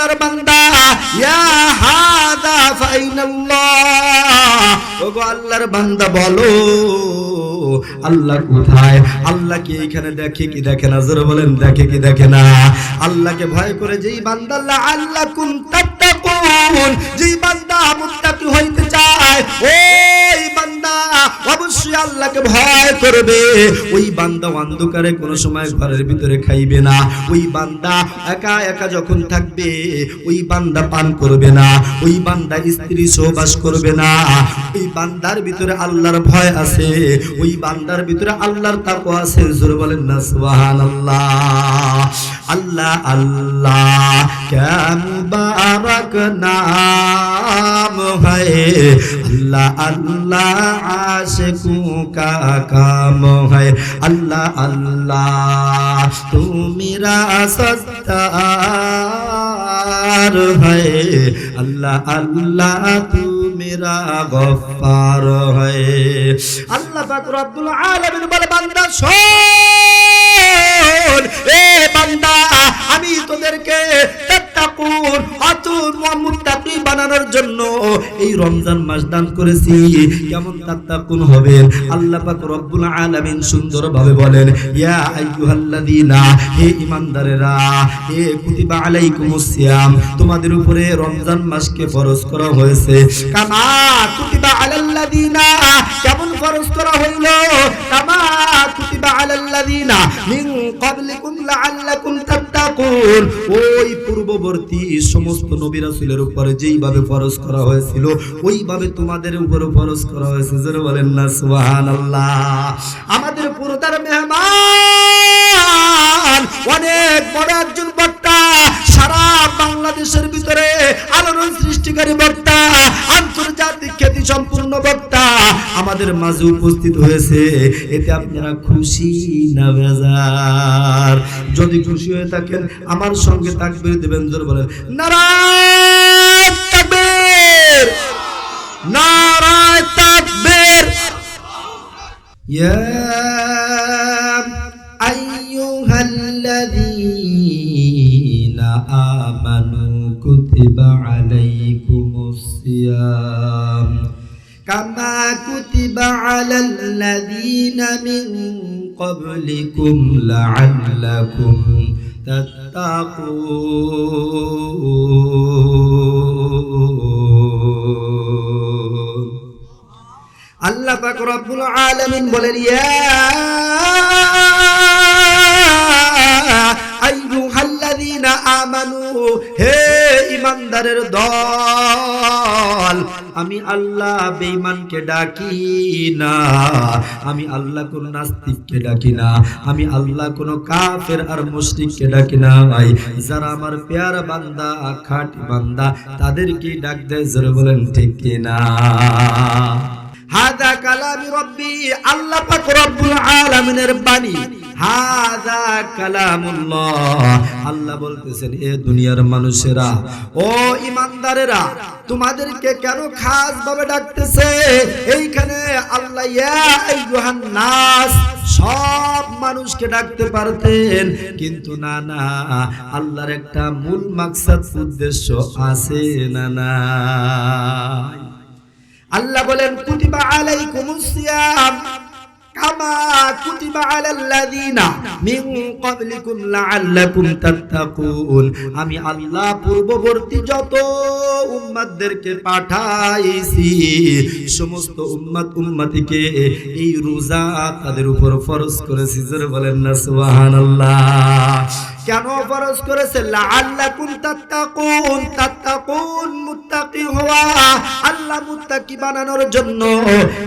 আল্লাহর বান্দা ইয়া হাদা ফাইনাল্লাহ। ওগো আল্লাহর বান্দা বলো। আল্লাহ কোথায়? আল্লাহকে এখানে দেখে কি দেখে না? জোরে বলেন, দেখে কি দেখে না? আল্লাহকে ভয় করে যেই বান্দা আল্লাহ কুন যেই বান্দা হইতে চায়, ওই বান্দা অবশ্যই আল্লাহকে ভয় করবে। ওই বান্দা অন্ধকারে কোনো সময় ঘরের ভিতরে খাইবে না। ওই বান্দা একা একা যখন থাকবে, ওই বান্দা পান করবে না। ওই বান্দা স্ত্রী সহবাস করবে না। ওই বান্দার ভিতরে আল্লাহর ভয় আছে। ওই বান্দার ভিতরে আল্লাহর তাকওয়া আছে। জোরে বলেন না, সুবহানাল্লাহ। আল্লাহ আল্লাহ কেম বারক নাম হয়। আল্লাহ আল্লাহ, আশিকু কা কাম হয়। আল্লাহ আল্লাহ, তুমি রাসত্তার হয়। আল্লাহ আল্লাহ মেরা গফার হয়। আল্লাহ পাকুর রব্বুল আলমিন বলে বান্দা স আমি তোদেরকে তাত্তাকুন অতুল বানানোর জন্য এই রমজান মাস দান করেছি। কেমন তাত্তাকুন হবেন? আল্লাহ পাক রব্বুল আলামিন সুন্দরভাবে বলেন, ইয়া আইয়ুহাল্লাযীনা, হে ঈমানদারেরা, হে কুতিবা আলাইকুমুস সিয়াম, তোমাদের উপরে রমজান মাসকে ফরজ করা হয়েছে। কামা কুতিবা আলাল্লাযীনা, কেমন ফরজ করা হইল? কামা আমাদের পুরোদার মেহমান, অনেক বড় একজন বক্তা, সারা বাংলাদেশের ভিতরে আলোড়ন সৃষ্টিকারী বক্তা, আন্তর্জাতিক খ্যাতি সম্পূর্ণ বক্তা। আমাদের মাঝে উপস্থিত হয়েছে, এতে আপনারা খুশি না বেজার? যদি খুশি হয়ে থাকেন, আমার সঙ্গে তাকবির দেবেন, জোর বলেন। নারায় তাকবীর! ইয়া আমানু কুতিবা আলাইকুমুস সিয়াম। كما كتب على الذين من قبلكم لعلكم تتقون আল্লাহ পাক রব্বুল আলামিন বলেন ইয়া আইয়ুহাল্লাযীনা আমানু। হে ঈমানদারের দল, আমি আল্লাহ বেঈমানকে ডাকি না। আমি আল্লাহ কোন নাস্তিককে ডাকি না। আমি আল্লাহ কোন কাফের আর মুশরিককে ডাকি না ভাই। যারা আমার পেয়ারা বান্দা, খাঁটি বান্দা তাদেরকে ডাক দেয়, জোরে বলেন, ঠিক কিনা হাদা কালামি রব্বি, আল্লাহ পাক রব্বুল আলামিনের বাণী। আল্লাহ বলতেছেন, এ দুনিয়ার মানুষেরা, ও ইমানদারেরা, তোমাদেরকে কেন খাস ভাবে ডাকতেছে? এইখানে আল্লাহ নাস সব মানুষকে ডাকতে পারতেন। কিন্তু না না, আল্লাহর একটা মূল মাকসাদ, উদ্দেশ্য আছে না না আল্লাহ বলেন, কুতিবা আলাইকুমুস সিয়াম। আমি আল্লাহ পূর্ববর্তী যত উম্মতদেরকে পাঠাইছি, সমস্ত উম্মত উম্মতিকে এই রোজা তাদের উপর ফরজ করেছি। জোরে বলেন না, সুবহানাল্লাহ। কেন ফরজ করেছে? লাআল্লাকুম তাত্তাকুন তাত্তাকুন মুত্তাকি হওয়া। আল্লাহ মুত্তাকি বানানোর জন্য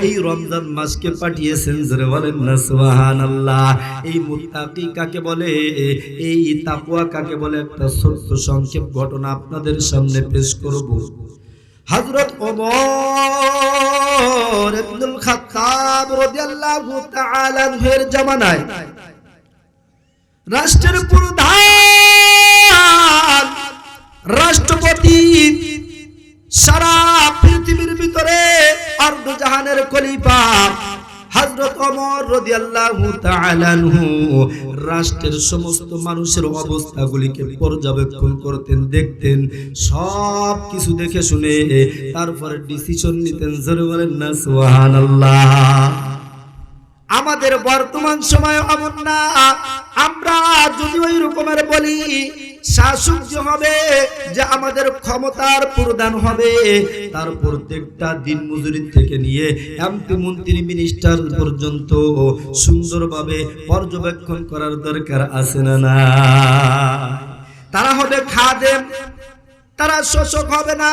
এই রমজান মাসকে পাঠিয়েছেন জোরে বলেন না, সুবহানাল্লাহ। এই মুত্তাকি কাকে বলে? এই তাকওয়া কাকে বলে? একটা ছোট্ট সংক্ষেপ ঘটনা আপনাদের সামনে পেশ করব। হযরত ওমর ইবনুল খাত্তাব রাদিয়াল্লাহু তাআলা আনহুর জামানায় রাষ্ট্রের প্রধান রাষ্ট্রপতি সারা পৃথিবীর ভিতরে অর্ধজাহানের খলিফা হযরত ওমর রাদিয়াল্লাহু তাআলা আনহু রাষ্ট্রের সমস্ত মানুষের অবস্থাগুলিকে পর্যবেক্ষণ করতেন, দেখতেন সব কিছু দেখে শুনে তারপরে ডিসিশন নিতেন, জোরে বলেন না, সুবহানাল্লাহ। আমাদের বর্তমান সময় এমন না, আমরা যদি ওই রকমের বলি শাসক হবে, যে আমাদের ক্ষমতার প্রদান হবে। তার প্রত্যেকটা দিন থেকে নিয়ে এমপি, মন্ত্রী, মিনিস্টার পর্যন্ত সুন্দরভাবে পর্যবেক্ষণ করার দরকার আছে না না? তারা হবে খাদেম, তারা শোষক হবে না।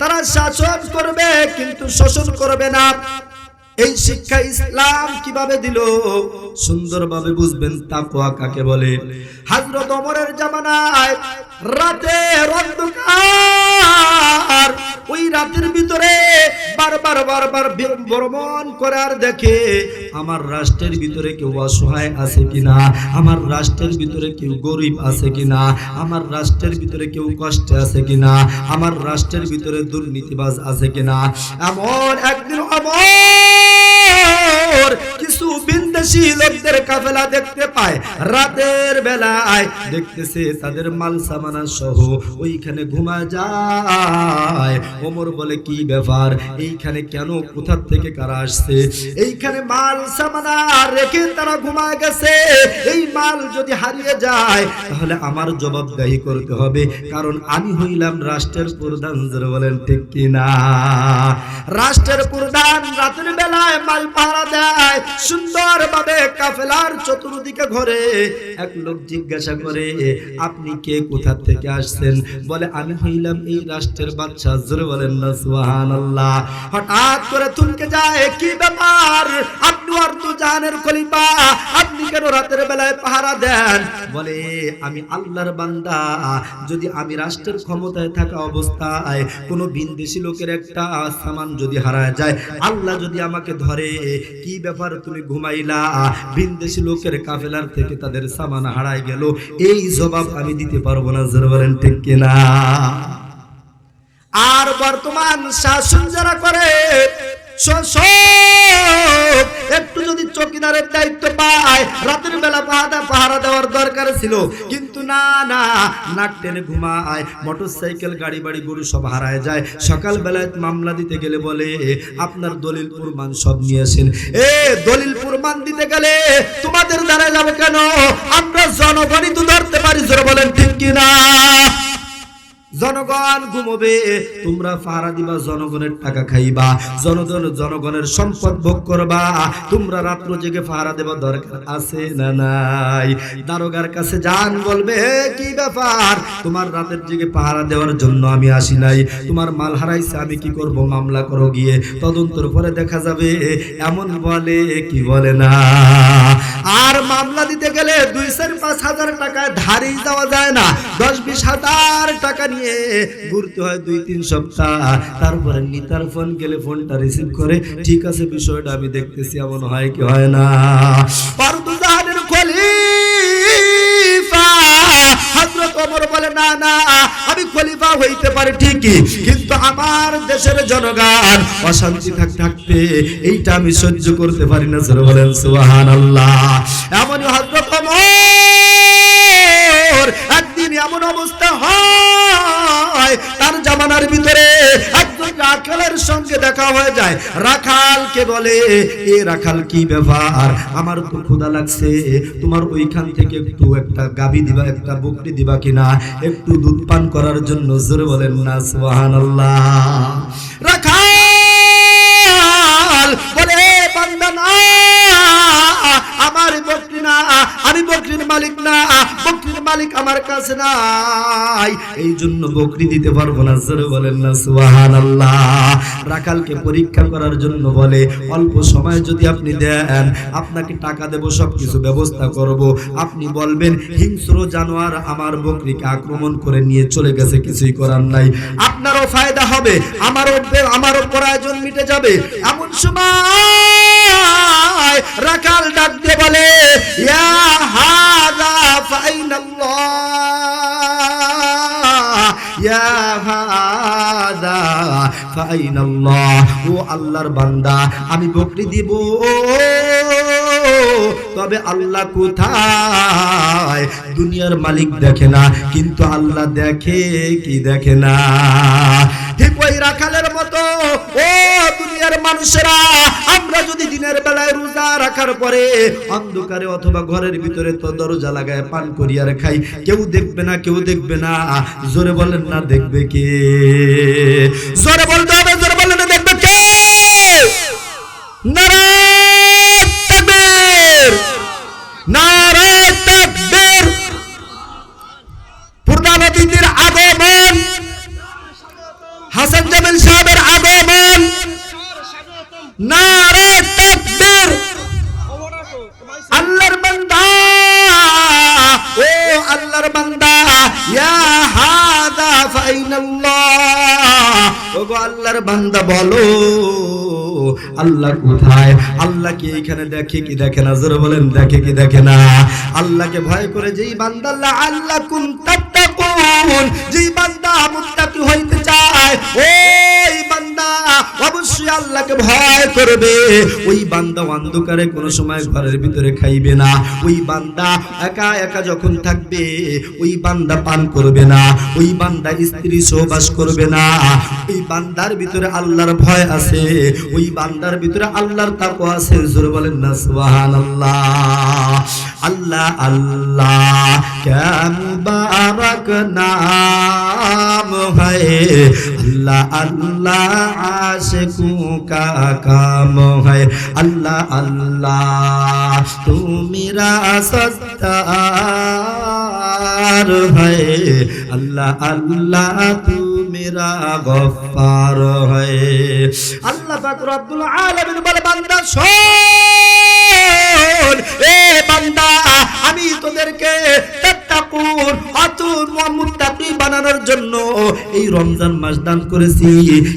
তারা শাসন করবে, কিন্তু শোষণ করবে না। এই শিক্ষা ইসলাম কীভাবে দিল? সুন্দরভাবে বুঝবেন তাকওয়া কাকে বলে। হযরত ওমরের জামানায় রাতের অন্ধকার, ওই রাতের ভিতরে বারবার বারবার ভ্রমণ করার দেখে, আমার রাষ্ট্রের ভিতরে কেউ অসহায় আছে কিনা? আমার রাষ্ট্রের ভিতরে কেউ গরিব আছে কিনা? আমার রাষ্ট্রের ভিতরে কেউ কষ্টে আছে কিনা? আমার রাষ্ট্রের ভিতরে দুর্নীতিবাজ আছে কিনা? এমন একদিন অমর পর কিছু বিন্দেশি লোকদের কাফেলা দেখতে পায়। রাতের বেলায় দেখতেছে তাদের মাল সামানা সহ ওইখানে ঘুমা যায়। ওমর বলে, কি ব্যাপার? এইখানে কেন? কোথা থেকে কারা আসছে? এইখানে মাল সামানা রেখে তারা ঘুমায় গেছে। এই মাল যদি হারিয়ে যায়, তাহলে আমার জবাবদাহি করতে হবে। কারণ আমি হইলাম রাষ্ট্রের প্রধান। বলেন, ঠিক কিনা? রাষ্ট্রের প্রধান রাতের বেলায় মাল পাহারা দেয়। সুন্দরভাবে কাফেলার চতুর্দিকে ঘরে। এক লোক জিজ্ঞাসা করে, আপনি কে? কোথা থেকে আসছেন? বলে, আমি হইলাম এই রাষ্ট্রের বাচ্চা জোরে বলেন, না, সুবহানাল্লাহ। হঠাৎ করে থমকে যায়, কি ব্যাপার? আপনি অর্ধ জাহানের খলিফা, আপনি কেন রাতের বেলায় পাহারা দেন? বলে, আমি আল্লাহর বান্দা। যদি আমি রাষ্ট্রের ক্ষমতায় থাকা অবস্থায় কোনো বিন্দেশি লোকের একটা সামান যদি হারায় যায়, আল্লাহ যদি আমাকে ধরে, কি ব্যাপার তুমি ঘুমাইলা? বিন্দেশি লোকের কাফেলার থেকে তাদের সামান হারায় গেল। এই জবাব আমি দিতে পারব না, জোরে ঠিক কিনা? আর বর্তমান শাসন যারা করে একটু যদি চকিদারের দায়িত্ব পায়, রাতের বেলা পাহাড়া পাহারা দেওয়ার দরকার ছিল। কিন্তু না না, নাক টেনে ঘুমায় মোটর সাইকেল গাড়ি বাড়ি, গরু সব হারায় যায়। সকাল বেলায় মামলা দিতে গেলে বলে, আপনার দলিল প্রমাণ সব নিয়েছেন এ দলিল প্রমাণ দিতে গেলে তোমাদের দ্বারা যাবে কেন? আমরা জনগণই তো ধরতে পারি। জোরে বলেন, ঠিক কিনা? জনগণ ঘুমবে, তোমরা পাহারা দিবা, জনগণের টাকা খাইবা, জনগণ জনগণের সম্পদ ভোগ করবা। তোমরা রাত্র জেগে পাহারা দেবা দরকার আছে না নাই? দারোগার কাছে যান, বলবে কি ব্যাপার? তোমার রাতের জেগে পাহারা দেওয়ার জন্য আমি আসি নাই। তোমার মাল হারাইছে, আমি কি করব? মামলা করো গিয়ে। তদন্তর পরে দেখা যাবে। এমন বলে, কি বলে না? আর মামলা দিতে গেলে দুই চার পাঁচ হাজার টাকা ধারি যাওয়া যায় না। দশ, বিশ হাজার টাকা নিয়ে ঘুরতে হয় দুই, তিন সপ্তাহ। তারপরে নিতার ফোন গেলে ফোনটা রিসিভ করে, ঠিক আছে বিষয়টা আমি দেখতেছি, এমন হয় কি হয় না? পারদুজাহানের ওমর বলে, না না, আমি খলিফা হইতে পারি ঠিকই, কিন্তু আমার দেশের জনগণ অশান্তি থাক, থাকতে এইটা আমি সহ্য করতে পারি না। জোরে বলেন, সুবহানাল্লাহ। এমনই হযরত ওমর একদিন এমন অবস্থা হয়, তার জামানার ভিতরে একজন রাখালের সঙ্গে দেখা হয়ে যায়। রাখালকে বলে, এ রাখাল কি ব্যাপার? আমার তো ক্ষুধা লাগছে। তোমার ওইখান থেকে একটু একটা গাবি দিবা, একটা বকরি দিবা কিনা একটু দুধ পান করার জন্য জোরে বলেন না, সুবহানাল্লাহ। রাখাল বলে, "এ বান্দা, না, আমার রাখালকে পরীক্ষা করার জন্য বলে, অল্প সময় যদি আপনি দেন, আপনাকে টাকা দেব, সবকিছু ব্যবস্থা করব। আপনি বলবেন, হিংস্র জানোয়ার আমার বকরিকে আক্রমণ করে নিয়ে চলে গেছে, কিছুই করার নাই। আপনারও ফায়দা হবে, আমারও আমারও প্রয়োজন মিটে যাবে। এমন সময় রাখাল ডাক দিয়ে বলে ও আল্লাহর বান্দা, আমি বকরি দিব। তবে আল্লাহ কোথায়? দুনিয়ার মালিক দেখে না, কিন্তু আল্লাহ দেখে কি দেখে না? ঠিক রাখালের মতো। ও দুনিয়ার মানুষেরা, আমরা যদি দিনের বেলায় রোজা রাখার পরে অন্ধকারে অথবা ঘরের ভিতরে তো দরজা লাগায় পান করি আর খাই, কেউ দেখবে না, কেউ দেখবে না। জোরে বলেন না, দেখবে কে? জোরে বলতে হবে, জোরে বলেন না, দেখবে কে? নারায় তাকবীর ফাইনাল্লাহ ও গো আল্লাহর বান্দা বলো। আল্লাহ কোথায় দেখে কি দেখে না? জোরে বলেন, দেখে কি দেখে না? আল্লাহকে ভয় করে যেই আল্লাহ যেই বান্দা হইতে চায় অবশ্যই আল্লাহকে ভয় করবে। ওই বান্দা অন্ধকারে কোনো সময় ঘরের ভিতরে খাইবে না। ওই বান্দা একা একা যখন থাকবে, ওই বান্দা পান করবে না। ওই বান্দা স্ত্রী সহবাস করবে না। ওই বান্দার ভিতরে আল্লাহর ভয় আছে। ওই বান্দার ভিতরে আল্লাহর তাকওয়া আছে। জোরে বলেন না, সুবহানাল্লাহ। আল্লাহ আল্লাহ কেম বারক নাম হয়। আল্লাহ আল্লাহ, আশিকু কা কাম হয়। আল্লাহ আল্লাহ, তুমি রাসত্তার হয়। আল্লাহ আল্লাহ তুমি মেরা গফার হয়। আল্লাহ পাক রব্বুল আলামিন বলে বান্দা শোন। রমজান মাস দান করেছি,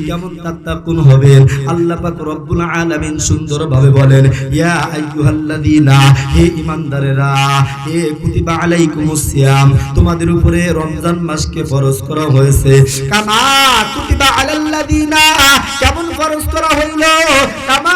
কেমন তাত্তাকুন হবেন? আল্লাহ পাক রব্বুল আলামিন সুন্দরভাবে বলেন, ইয়া আইয়ুহাল্লাযীনা, হে ঈমানদারেরা হে কুতিবা আলাইকুমুস সিয়াম, তোমাদের উপরে রমজান মাসকে ফরজ করা হয়েছে। কামা কুতিবা আলাল্লাযীনা, কেমন ফরজ করা হইল? কামা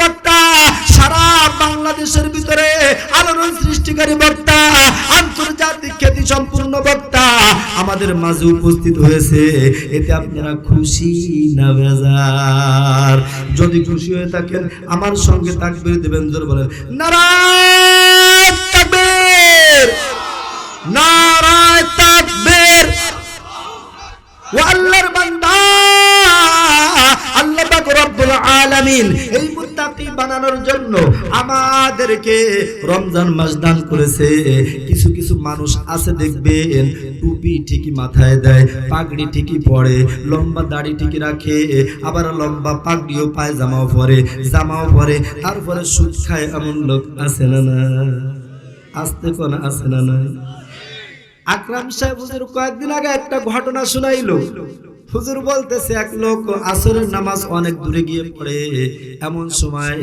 বাংলাদেশের ভিতরে আলোড়ন সৃষ্টিকারী বক্তা, আন্তর্জাতিক খ্যাতি সম্পূর্ণ বক্তা আমাদের মাঝে উপস্থিত হয়েছে। এতে আপনারা খুশি না বেজার? যদি খুশি হয়ে থাকেন, আমার সঙ্গে তাকবীর দেবেন, জোর বলেন। নারায় তাকবীর! নারায় তাকবীর! ও আল্লাহর বান্দা! আলামিন, এই মুত্তাকি বানানোর জন্য আমাদেরকে রমজান মাস দান করেছে। কিছু কিছু মানুষ আছে দেখবেন, টুপি ঠিকই মাথায় দেয়, পাগড়ি ঠিকই পরে, লম্বা দাড়ি ঠিকই রাখে, আবার লম্বা পাগড়িও পায় জামাও পরে জামাও পরে, তারপরে সুদ খায় এমন লোক আছে না না আসতে কোন আছে না না আকরাম সাহেব কয়েকদিন আগে একটা ঘটনা শুনাইলো। হুজুর বলতেছে, এক লোক আসরের নামাজ অনেক দূরে গিয়ে পড়ে। এমন সময়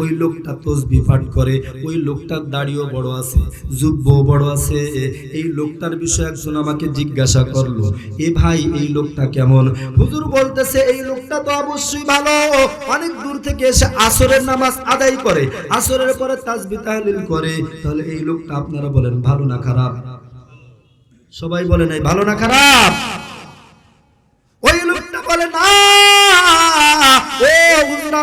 ওই লোকটা তসবি পাঠ করে, ওই লোকটার দাড়িও বড় আছে জুব্ব বড় আছে। এই লোকটার বিষয়ে একজন আমাকে জিজ্ঞাসা করল, এ ভাই, এই লোকটা কেমন? হুজুর বলতেছে, এই লোকটা তো অবশ্যই ভালো। অনেক দূর থেকে এসে আসরের নামাজ আদায় করে, আসরের পরে তাসবি তাহলিল করে। তাহলে এই লোকটা আপনারা বলেন, ভালো না খারাপ? সবাই বলে নাই, ভালো না খারাপ?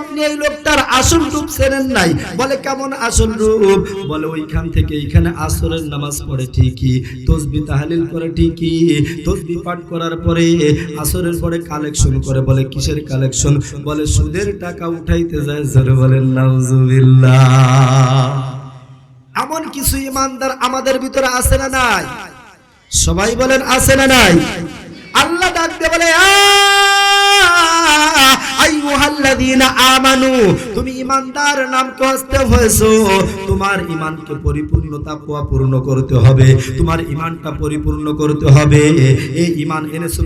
আপনি এই লোকটার আসল রূপ চেনেন নাই। বলে, কেমন আসল রূপ? বলে, ওইখান থেকে এইখানে আসরের নামাজ পড়ে ঠিকই, তসবি তাহলিল করে ঠিকই, তসবি পাঠ করার পরে আসরের পরে কালেকশন করে। বলে, কিসের কালেকশন? বলে, সুদের টাকা উঠাইতে যায়। জোরে বলেন, নাউজুবিল্লাহ। এমন কিছু ইমানদার আমাদের ভিতরে আছে না নাই? সবাই বলেন, আছে না নাই? আল্লাহ ডাকতে বলে আ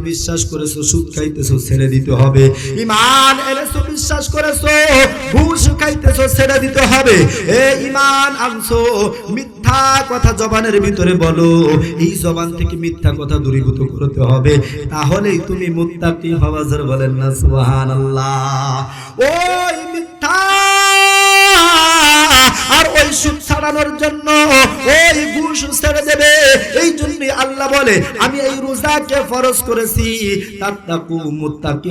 বিশ্বাস করেছ ছেড়ে দিতে হবে। এনেছো, বিশ্বাস করেছ ছেড়ে দিতে হবে। আনছো, মিথ্যা কথা জবানের ভিতরে বলো। এই জবান থেকে মিথ্যা কথা দূরীভূত করতে হবে। তাহলেই তুমি মুত্তাকি হওয়াজের বলেন না ওই মিথ্যা আর ওই ছাড়ানোর জন্য ওই ঘুষ ছেড়ে দেবে। এই জন্যই আল্লাহ বলে, আমি এই রোজাকে ফরজ করেছি। তাত্তাকু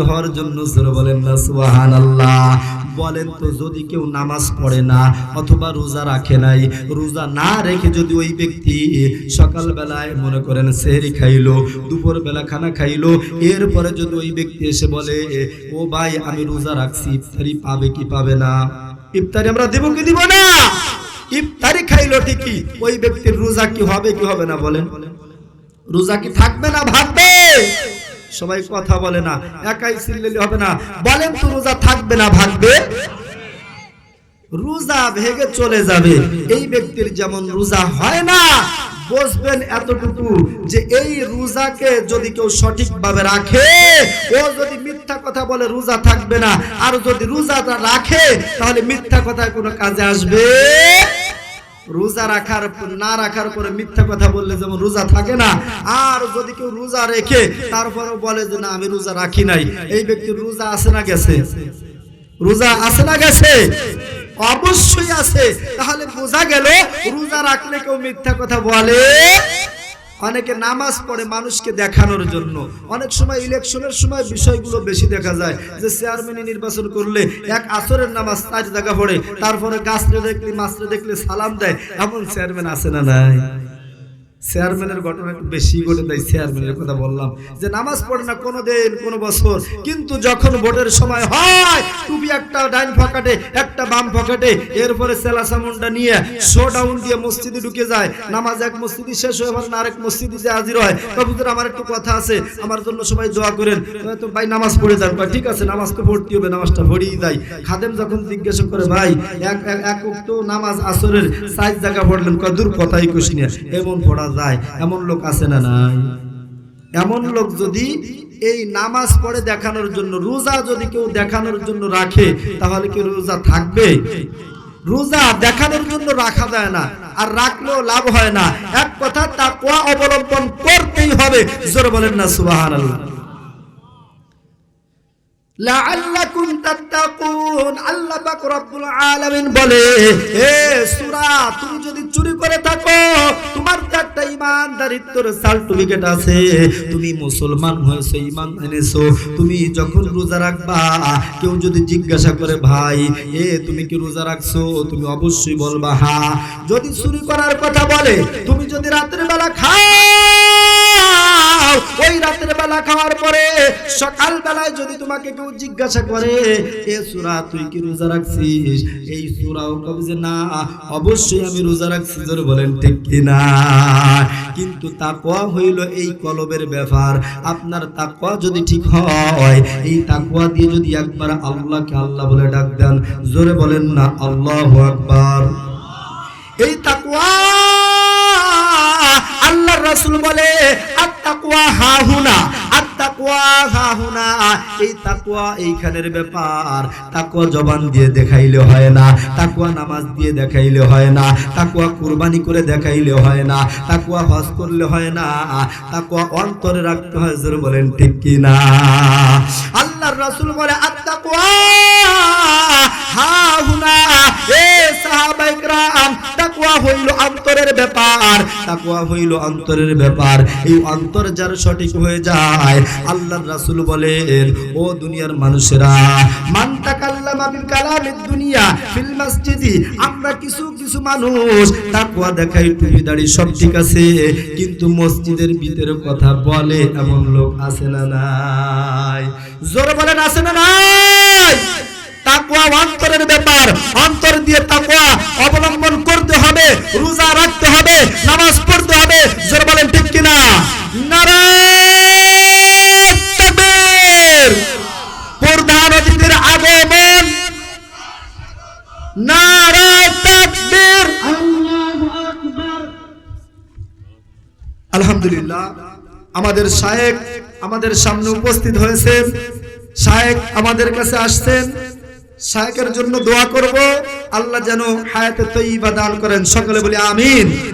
হওয়ার জন্য জোরে বলেন না, সুবহানাল্লাহ। বলেন তো, যদি কেউ নামাজ পড়ে না অথবা রোজা রাখে নাই, রোজা না রেখে যদি ওই ব্যক্তি সকালবেলায় মনে করেন সেহরি খাইলো দুপুর বেলা খানা খাইলো, এরপরে যদি ওই ব্যক্তি এসে বলে, ও ভাই, আমি রোজা রাখছি, ইফতারি পাবে কি পাবে না? ইফতারি আমরা দেব কি দিব না? ইফতারি খাইলো ঠিকই, ওই ব্যক্তির রোজা কি হবে কি হবে না বলেন? রোজা কি থাকবে না, ভাববে? সবাই কথা বলে না, একাই সিল্লেলি হবে না। বলেন তো রোজা থাকবে না, ভাববে? রোজা ভেঙে চলে যাবে। এই ব্যক্তির যেমন রোজা হয় না বুঝবেন এতটুকু যে এই রোজাকে যদি কেউ সঠিকভাবে রাখে, ও যদি মিথ্যা কথা বলে রোজা থাকবে না, আর যদি রোজাটা রাখে, তাহলে মিথ্যা কথায় কোনো কাজে আসবে? রোজা রাখার, না রাখার পরে মিথ্যা কথা বললে যেমন রোজা থাকে না, আর যদি কেউ রোজা রেখে তারপরে বলে যে না, আমি রোজা রাখি নাই। এই ব্যক্তির রোজা আছে না গেছে? রোজা আছে না গেছে? অবশ্যই আছে। তাহলে বোঝা গেল, রোজা রাখলে কেউ মিথ্যা কথা বলে। অনেকে নামাজ পড়ে মানুষকে দেখানোর জন্য। অনেক সময় ইলেকশনের সময় বিষয়গুলো বেশি দেখা যায়, যে চেয়ারম্যান নির্বাচন করলে এক আসরের নামাজ তাজ দেখা পড়ে, তারপরে গাছরে দেখলে মাছরে দেখলে সালাম দেয়। এমন চেয়ারম্যান আছে না নাই? চেয়ারম্যানের ঘটনা একটু বেশি ঘটে দেয় চেয়ারম্যানের কথা বললাম যে নামাজ পড়ে না কোনো দিন কোনো বছর। কিন্তু যখন ভোটের সময় হয় টুপি একটা ডাইন পকেটে একটা বাম পকেটে এরপরে সেলা সামুন্ডা নিয়ে শো ডাউন দিয়ে মসজিদে ঢুকে যায়। নামাজ এক মসজিদে শেষ হয়ে আবার আরেক মসজিদে যে হাজির হয়। কবুতর আমার একটু কথা আছে আমার জন্য সবাই দোয়া করেন। তো ভাই নামাজ পড়ে যান। কয়, ঠিক আছে নামাজ তো পড়তে হবে নামাজটা পড়েই দেয় খাদেম যখন জিজ্ঞাসা করে ভাই এক এক- তো নামাজ আসরের সাইজ জায়গা পড়লেন? কদূর কথাই কুশ নিয়ে এমন পড়া যায়, এমন লোক আছে না নাই? এমন লোক যদি এই নামাজ পড়ে দেখানোর জন্য, রোজা যদি কেউ দেখানোর জন্য রাখে, তাহলে কি রোজা থাকবে? রোজা দেখানোর জন্য রাখা যায় না, আর রাখলেও লাভ হয় না। এক কথা তাকওয়া অবলম্বন করতেই হবে। জোরে বলেন না লাআল্লাকুম তাত্তাকুন আল্লাহ বলে, হে তুমি যদি চুরি করে থাকো, তোমার তো একটা ইমানদারিত্বের সার্টিফিকেট আছে। তুমি মুসলমান হয়েছো, ঈমান এনেছো। তুমি যখন রোজা রাখবা, কেউ যদি জিজ্ঞাসা করে, ভাই, এ তুমি কি রোজা রাখছো? তুমি অবশ্যই বলবা হ্যাঁ যদি চুরি করার কথা বলে, তুমি যদি রাতের বেলা খাও ওই রাতের বেলা খাওয়ার পরে সকাল বেলায় যদি তোমাকে কেউ জিজ্ঞাসা করে, এ সুরা, তুই কি রোজা রাখছিস? এই সুরাও কবে যে, না, অবশ্যই আমি রোজা রাখছি। বলেন, ঠিক কি না কিন্তু হইল এই কলবের ব্যাপার। আপনার তাকওয়া যদি ঠিক হয়, এই তাকওয়া দিয়ে যদি একবার আল্লাহকে আল্লাহ বলে ডাক দেন, জোরে বলেন না, আল্লাহু আকবার। এই তাকওয়া রাসূল বলে, আত্তাকওয়া হাহুনা আত্তাকওয়া হাহুনা। এই তাকওয়া এইখানের ব্যাপার। তাকওয়া জবান দিয়ে দেখাইলে হয় না, তাকওয়া নামাজ দিয়ে দেখাইলে হয় না, তাকওয়া কুরবানি করে দেখাইলে হয় না, তাকওয়া হজ করলে হয় না, তাকওয়া অন্তরে রাখতে হয়। জোরে বলেন, ঠিক কি না? আল্লাহর রাসূল বলে, আত্তাকওয়া হাহুনা। এ মানুষ দেখাই সব ঠিক আছে, কিন্তু মসজিদের ভিতরে কথা বলে এমন লোক আছে না নাই? বলেন, আছে না নাই? আমার অন্তর দিয়ে তাকওয়া অবলম্বন করতে হবে, রোজা রাখতে হবে, নামাজ পড়তে হবে। জোর বলেন ঠিক কিনা? প্রধান অতিথির আগমন। আলহামদুলিল্লাহ, আমাদের শায়েক আমাদের সামনে উপস্থিত হয়েছেন। শায়েক আমাদের কাছে আসছেন। শায়েকের জন্য দোয়া করব। আল্লাহ যেন হায়াতে তৈবা দান করেন। সকলে বলি আমিন।